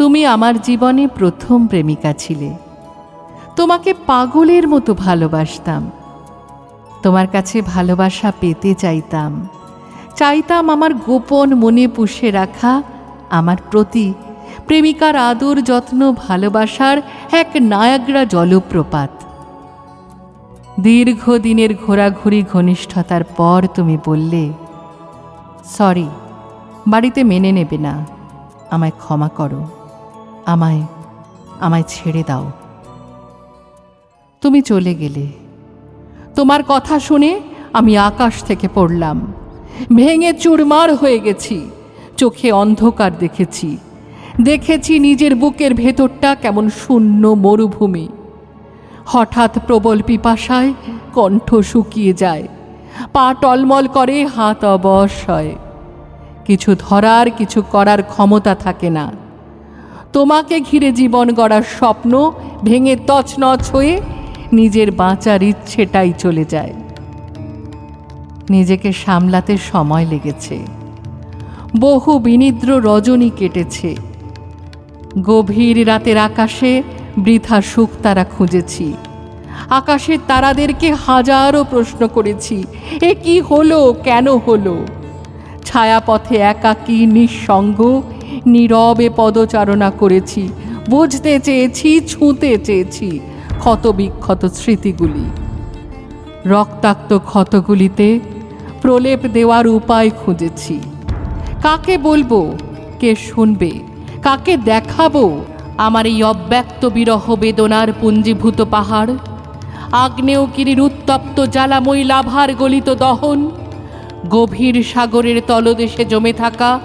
তুমি আমার জীবনে প্রথম প্রেমিকা ছিলে। তোমাকে পাগলের মতো ভালোবাসতাম। তোমার কাছে ভালোবাসা পেতে চাইতাম। চাইতাম আমার গোপন মনে পুষে রাখা আমার প্রতি প্রেমিকার আদর, যত্ন, ভালোবাসার এক নায়াগ্রা জলপ্রপাত। দীর্ঘদিনের ঘোরাঘুরি ঘনিষ্ঠতার পর তুমি বললে, সরি, বাড়িতে মেনে নেবে না। আমায় ক্ষমা করো। আমায় আমায় ছেড়ে দাও। তুমি চলে গেলে। তোমার কথা শুনে আমি আকাশ থেকে পড়লাম। ভেঙে চুরমার হয়ে গেছি। চোখে অন্ধকার দেখেছি। দেখেছি নিজের বুকের ভেতরটা কেমন শূন্য মরুভূমি। হঠাৎ প্রবল পিপাসায় কণ্ঠ শুকিয়ে যায়। পা টলমল করে, হাত অবশ হয় কিছু ধরার, কিছু করার ক্ষমতা থাকে না। তোমাকে ঘিরে জীবন গড়ার স্বপ্ন ভেঙে তছনছ হয়ে নিজের বাঁচার ইচ্ছেটাই চলে যায়। নিজেকে সামলাতে সময় লেগেছে। বহু বিনিদ্র রজনী কেটেছে। গভীর রাতের আকাশে বৃথা সুখ তারা খুঁজেছি। আকাশের তারাদেরকে হাজারো প্রশ্ন করেছি, এ কি হলো? কেন হলো? ছায়াপথে একাকী নিঃসঙ্গ নীরবে পদচারণা করেছি। বুঝতে চেয়েছি, ছুঁতে চেয়েছি ক্ষত বিক্ষত স্মৃতিগুলি। রক্তাক্ত ক্ষতগুলিতে প্রলেপ দেওয়ার উপায় খুঁজেছি। কাকে বলব? কে শুনবে? কাকে দেখাবো? আমার এই অব্যক্ত বিরহ বেদনার পুঞ্জীভূত পাহাড়? আগ্নেয়গিরির উত্তপ্ত জ্বালাময়ী লাভার গলিত দহন? গভীর সাগরের তলদেশে জমে থাকা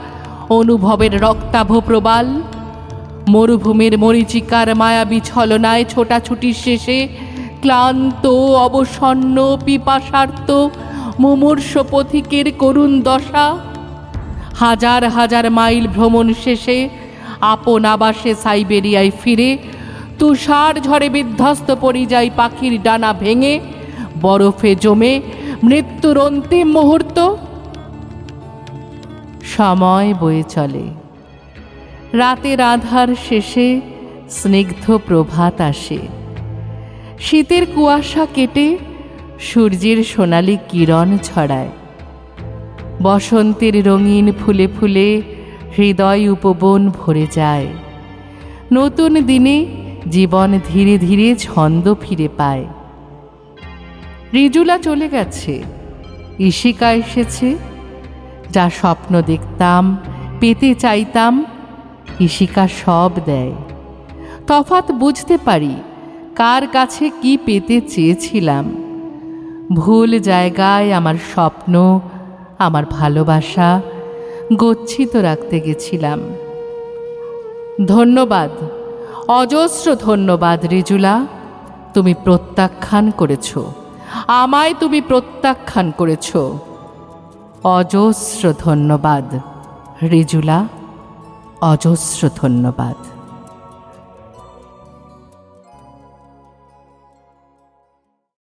অনুভবের রক্তাভ প্রবাল। মরুভূমির মরিচিকার মায়াবী ছলনায় ছোটাছুটির শেষে ক্লান্ত, অবসন্ন, পিপাসার্ত, মুমূর্ষ পথিকের করুণ দশা। হাজার হাজার মাইল ভ্রমণ শেষে আপন আবাসে সাইবেরিয়ায় ফিরে তুষার ঝড়ে বিধ্বস্ত পরিযায়ী পাখির ডানা ভেঙে বরফে জমে মৃত্যুর অন্তিম মুহূর্ত। সময় বয়ে চলে। রাতের আধার শেষে স্নিগ্ধ প্রভাত আসে। শীতের কুয়াশা কেটে সূর্যের সোনালি কিরণ ছড়ায়। বসন্তের রঙিন ফুলে ফুলে হৃদয় উপবন ভরে যায়। নতুন দিনে জীবন ধীরে ধীরে ছন্দ ফিরে পায়। রিজুলা চলে গেছে। ঈশিকা এসেছে। যা স্বপ্ন দেখতাম, পেতে চাইতাম, ঈশিকা সব দেয়। তফাৎ বুঝতে পারি, কার কাছে কি পেতে চেয়েছিলাম। ভুল জায়গায় আমার স্বপ্ন, আমার ভালোবাসা গচ্ছিত রাখতে গেছিলাম। ধন্যবাদ, অজস্র ধন্যবাদ রিজুলা, তুমি প্রত্যাখ্যান করেছ। আমায় তুমি প্রত্যাখ্যান করেছ। অজস্র ধন্যবাদ। রিজুলা অজস্র ধন্যবাদ।